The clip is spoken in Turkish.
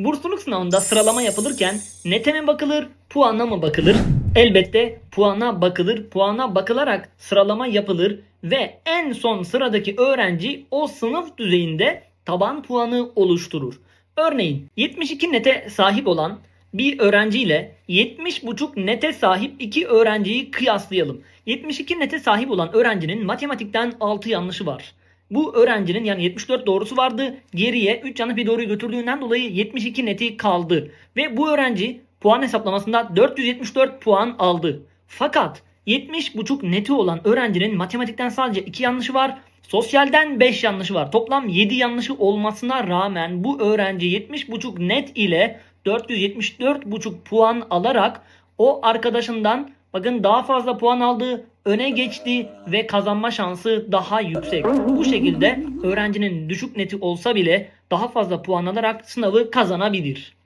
Bursluluk sınavında sıralama yapılırken nete mi bakılır, puana mı bakılır? Elbette puana bakılır. Puana bakılarak sıralama yapılır ve en son sıradaki öğrenci o sınıf düzeyinde taban puanı oluşturur. Örneğin 72 nete sahip olan bir öğrenci ile 70,5 nete sahip iki öğrenciyi kıyaslayalım. 72 nete sahip olan öğrencinin matematikten 6 yanlışı var. Bu öğrencinin yani 74 doğrusu vardı. Geriye 3 yanlış bir doğruyu götürdüğünden dolayı 72 neti kaldı. Ve bu öğrenci puan hesaplamasında 474 puan aldı. Fakat 70,5 neti olan öğrencinin matematikten sadece 2 yanlışı var. Sosyalden 5 yanlışı var. Toplam 7 yanlışı olmasına rağmen bu öğrenci 70,5 net ile 474,5 puan alarak o arkadaşından bakın daha fazla puan aldı, öne geçti ve kazanma şansı daha yüksek. Bu şekilde öğrencinin düşük neti olsa bile daha fazla puan alarak sınavı kazanabilir.